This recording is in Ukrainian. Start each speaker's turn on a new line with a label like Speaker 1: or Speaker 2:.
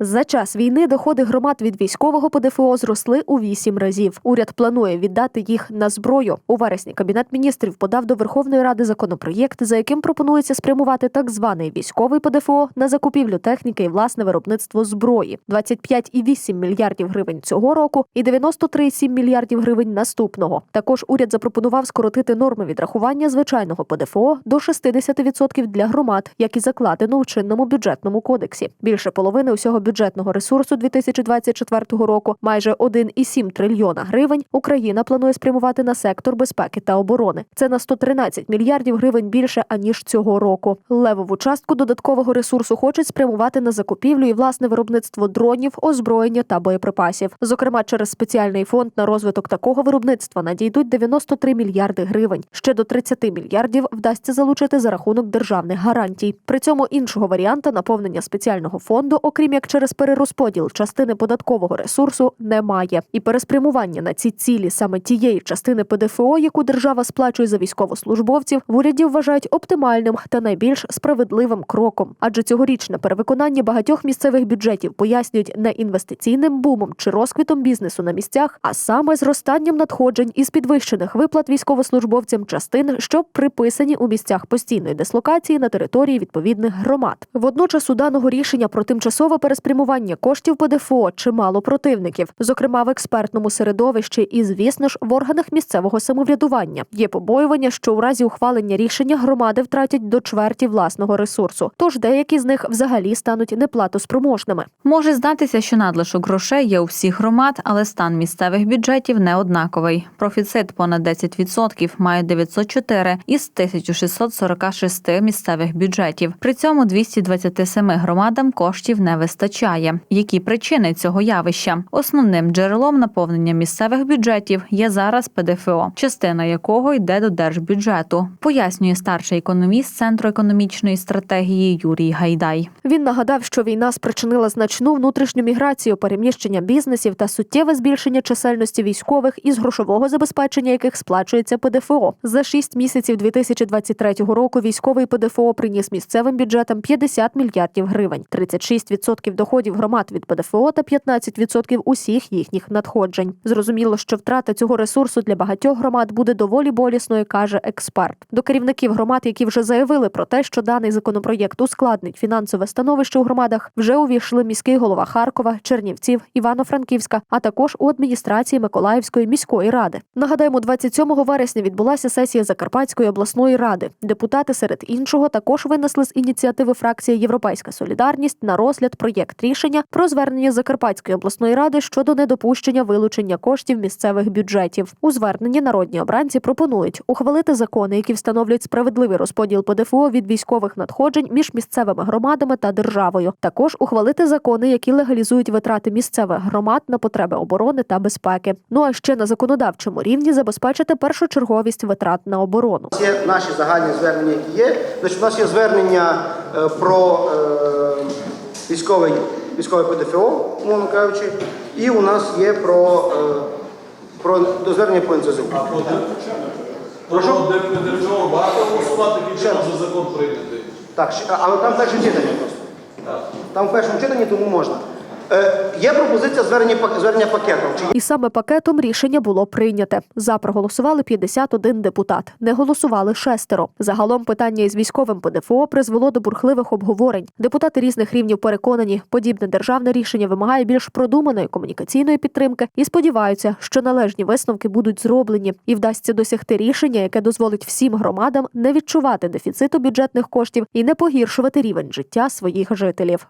Speaker 1: За час війни доходи громад від військового ПДФО зросли у вісім разів. Уряд планує віддати їх на зброю. У вересні кабінет міністрів подав до Верховної Ради законопроєкт, за яким пропонується спрямувати так званий військовий ПДФО на закупівлю техніки і власне виробництво зброї 25,8 мільярдів гривень цього року і 93,7 мільярдів гривень наступного. Також уряд запропонував скоротити норми відрахування звичайного ПДФО до 60% для громад, як і закладено у чинному бюджетному кодексі. Більше половини усього бюджетного ресурсу 2024 року, майже 1,7 трильйона гривень, Україна планує спрямувати на сектор безпеки та оборони. Це на 113 мільярдів гривень більше аніж цього року. Левову частку додаткового ресурсу хочуть спрямувати на закупівлю і власне виробництво дронів, озброєння та боєприпасів. Зокрема, через спеціальний фонд на розвиток такого виробництва надійдуть 93 мільярди гривень. Ще до 30 мільярдів вдасться залучити за рахунок державних гарантій. При цьому іншого варіанта наповнення спеціального фонду, окрім як через перерозподіл частини податкового ресурсу, немає. І переспрямування на ці цілі саме тієї частини ПДФО, яку держава сплачує за військовослужбовців, в уряді вважають оптимальним та найбільш справедливим кроком. Адже цьогорічне перевиконання багатьох місцевих бюджетів пояснюють не інвестиційним бумом чи розквітом бізнесу на місцях, а саме зростанням надходжень із підвищених виплат військовослужбовцям частин, що приписані у місцях постійної дислокації на території відповідних громад. Водночас у даного рішення про тимчасове переспрямування коштів ПДФО чимало противників, зокрема в експертному середовищі і, звісно ж, в органах місцевого самоврядування. Є побоювання, що у разі ухвалення рішення громади втратять до чверті власного ресурсу. Тож деякі з них взагалі стануть неплатоспроможними.
Speaker 2: Може здатися, що надлишок грошей є у всіх громад, але стан місцевих бюджетів не однаковий. Профіцит понад 10% має 904 із 1646 місцевих бюджетів. При цьому 227 громадам коштів не вистачає. Які причини цього явища? Основним джерелом наповнення місцевих бюджетів є зараз ПДФО, частина якого йде до держбюджету, пояснює старший економіст Центру економічної стратегії Юрій Гайдай.
Speaker 1: Він нагадав, що війна спричинила значну внутрішню міграцію, переміщення бізнесів та суттєве збільшення чисельності військових із грошового забезпечення, яких сплачується ПДФО. За шість місяців 2023 року військовий ПДФО приніс місцевим бюджетам 50 мільярдів гривень, 36% доходів громад від ПДФО та 15% усіх їхніх надходжень. Зрозуміло, що втрата цього ресурсу для багатьох громад буде доволі болісною, каже експерт. До керівників громад, які вже заявили про те, що даний законопроєкт ускладнить фінансове становище у громадах, вже увійшли міський голова Харкова, Чернівців, Івано-Франківська, а також у адміністрації Миколаївської міської ради. Нагадаємо, 27 вересня відбулася сесія Закарпатської обласної ради. Депутати серед іншого також винесли з ініціативи фракції Європейська Солідарність на розгляд проєкт рішення про звернення Закарпатської обласної ради щодо недопущення вилучення коштів місцевих бюджетів. У зверненні народні обранці пропонують ухвалити закони, які встановлюють справедливий розподіл ПДФО від військових надходжень між місцевими громадами та державою. Також ухвалити закони, які легалізують витрати місцевих громад на потреби оборони та безпеки. Ну а ще на законодавчому рівні забезпечити першочерговість витрат на оборону.
Speaker 3: Є наші загальні звернення, які є. Значить, у нас є звернення е, про е, військовий, військове ПДФО, умовно кажучи, і у нас є про, е, про дозвернення по НЦЗУ.
Speaker 4: А про Прошу? ДПДФО багато голосувати, який вже закон прийняти.
Speaker 3: Так, але там перше читання просто. Там в першому читанні, тому можна. Е, є пропозиція звернення, звернення пакетом.
Speaker 1: І саме пакетом рішення було прийняте. За проголосували 51 депутат. Не голосували шестеро. Загалом питання із військовим ПДФО призвело до бурхливих обговорень. Депутати різних рівнів переконані, подібне державне рішення вимагає більш продуманої комунікаційної підтримки і сподіваються, що належні висновки будуть зроблені і вдасться досягти рішення, яке дозволить всім громадам не відчувати дефіциту бюджетних коштів і не погіршувати рівень життя своїх жителів.